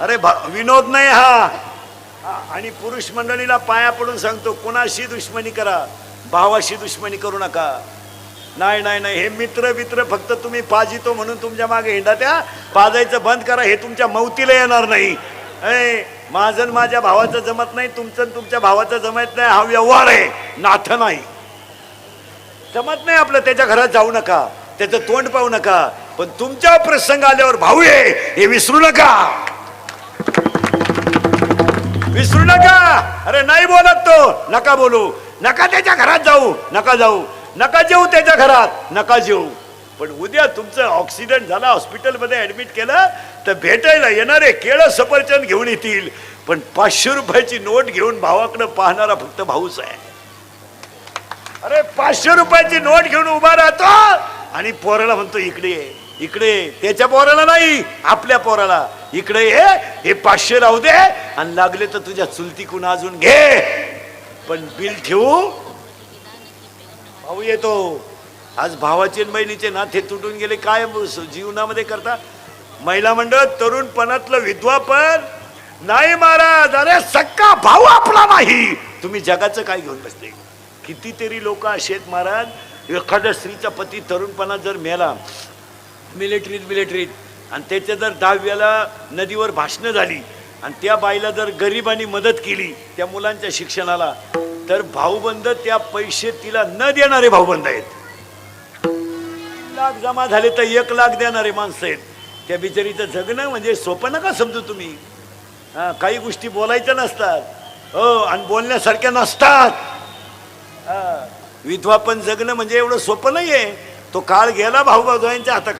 अरे भा- विनोद नाही हा. हा, आणि पुरुष मंडळीला पाया पडून सांगतो कुणाशी दुश्मनी करा भावाशी दुश्मनी करू नका. नाही नाही नाही हे मित्र मित्र फक्त तुम्ही पाजितो म्हणून तुमच्या मागे हिंडा त्या. पाजायचं बंद करा हे तुमच्या मौतीला येणार नाही. ऐ माझं माझ्या भावाचं जमत नाही तुमचं तुमच्या भावाचं जमत नाही हा व्यवहार आहे. नाथ नाही. जमत नाही आपलं त्याच्या घरात जाऊ नका त्याचं तोंड पाहू नका पण तुमच्या प्रसंग आल्यावर भाऊ आहे हे विसरू नका. विसरू नका. अरे नाही बोलत तो. नका बोलू. नका त्याच्या घरात जाऊ. नका जाऊ. नका जेऊ त्याच्या घरात. नका जेऊ. पण उद्या तुमचं ऑक्सिडेंट झाला हॉस्पिटलमध्ये ऍडमिट केलं तर भेटायला येणारे केळं सफरचंद घेऊन येतील. पण पाचशे रुपयाची नोट घेऊन भावाकडे पाहणारा फक्त भाऊच आहे. अरे पाचशे रुपयाची नोट घेऊन उभा राहतो आणि पोराला म्हणतो इकडे इकडे त्याच्या पोराला नाही आपल्या पोराला. इकडे ये हे पाचशे राहू दे आणि लागले तर तुझ्या चुलतीकून अजून घे. पण बिल ठेवू? भाऊ येतो. आज भावाचे बहिणीचे नाते तुटून गेले काय जीवनामध्ये करता? महिला मंडळ तरुणपणातलं विद्वापन नाही महाराज अरे सक्का भाऊ आपला नाही. तुम्ही जगाचं काय घेऊन बसते कितीतरी लोक असे आहेत महाराज. एखाद्या स्त्रीचा पती तरुणपणा जर मेला मिलिटरीत मिलिटरीत. आणि त्याच्या जर दहाव्याला नदीवर भाषणं झाली आणि त्या बाईला जर गरिबांनी मदत केली त्या मुलांच्या शिक्षणाला तर भाऊबंद त्या पैसे तिला न देणारे भाऊबंद आहेत. लाख जमा झाले तर एक लाख देणारे माणसं आहेत. त्या बिचारीचं जगणं म्हणजे सोपं नका समजू तुम्ही. हा काही गोष्टी बोलायच्या नसतात. हो आणि बोलण्यासारख्या नसतात. हा, विधवा पण जगणं म्हणजे एवढं सोपं आहे तो काळ गेला भाऊ हातात